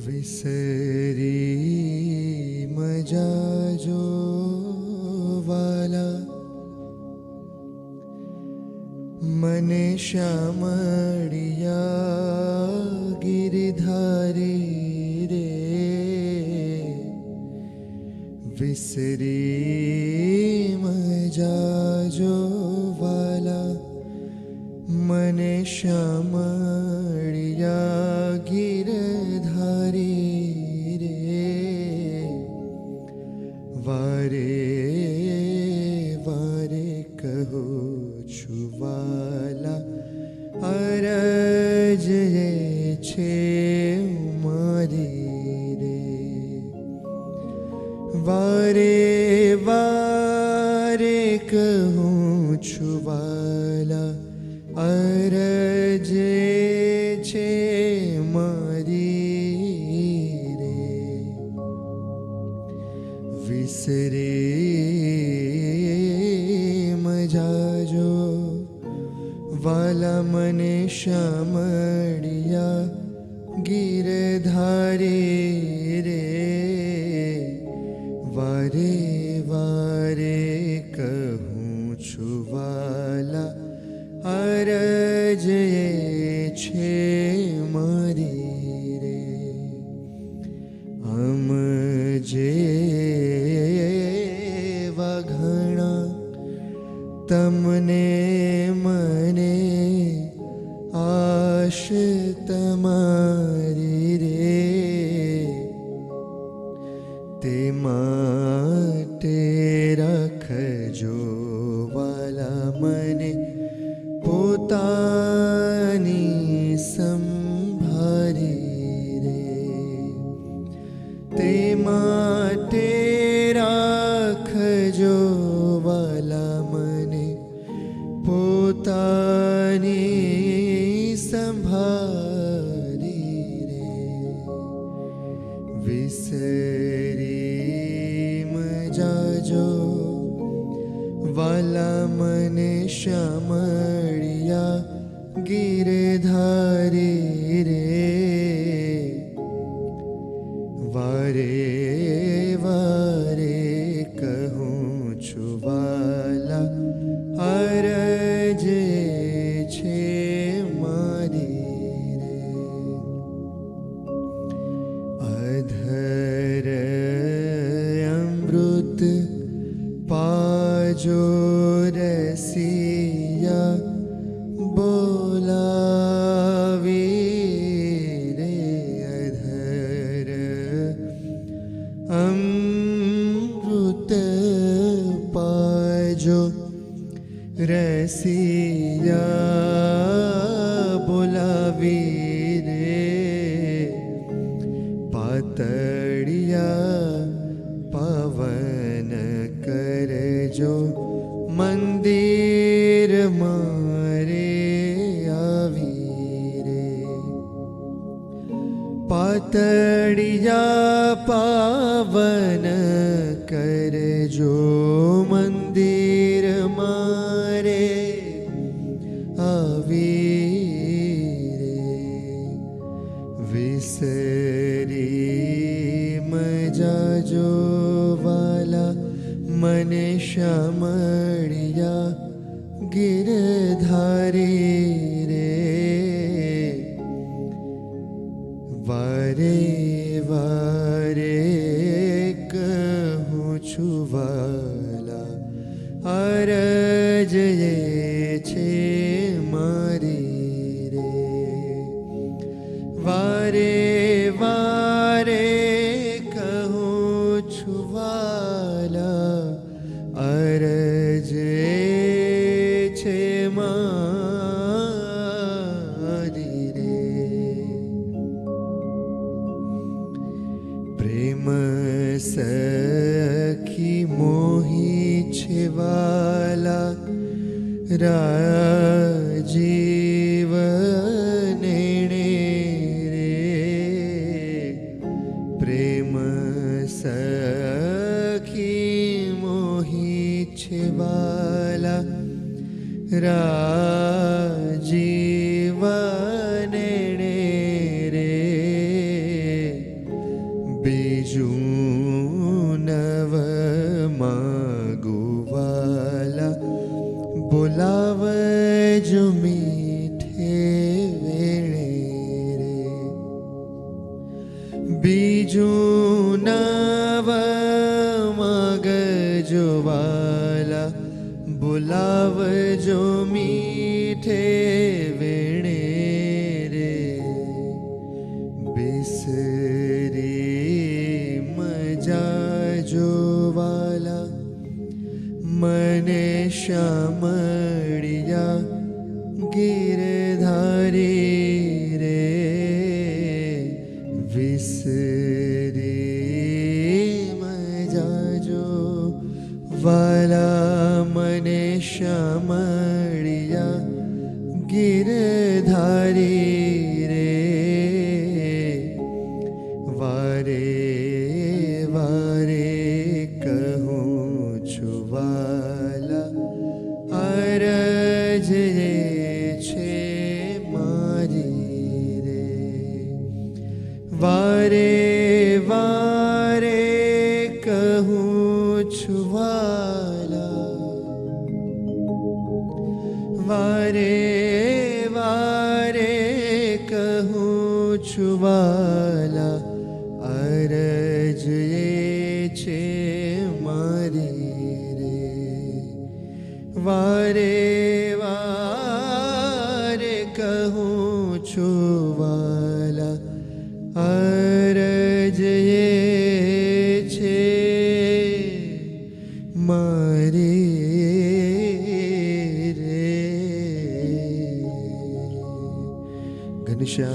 વિસરી મજા જો વાલા મને શ્યામળિયા ગિરધારી રે વિસરી મજા જો વાલા મને શ્યામળિયા વાલા અરજ છે મારી રે વારે વારે કહું છું વાલા वा मने शम गिर धारि रे। वरेवा रे कहछु वा जे मा रे। जे वा तमने માટે રાખજો વાલા મને પોતાની સંભારી રે. તે માટે રાખજો વાલા મને પોતાની સંભારી રે. વિસરી वाला मने श्याम गिरधारी रे। वारे બોલાવી રે પાતળિયા પવન કરજો મંદિર મારે આવીરે પાતળિયા પાવન કરજો મંદિર મારે गिर्धारी रे। वरे व कहूँ कहोला अरज छे मरि रे। वारे वारे कहूँ छुवा सखी मोही छिवाला राजीव ने रे। प्रेम सखी मोही छिवाला राजीव नेणे रे। बीजू બીજું નવ મગજો વાલા બોલાવજો મીઠે ગીરધારી રે, વારે વારે કહું છું, વાલા અરજ રે છે મારી રે. વારે વારે કહું છું, વાલા વારે પૂછવાલા અરજ એ છે મારી રે. વારે વારે કહું છુવાલા અરજ એ છે મારી ഷാ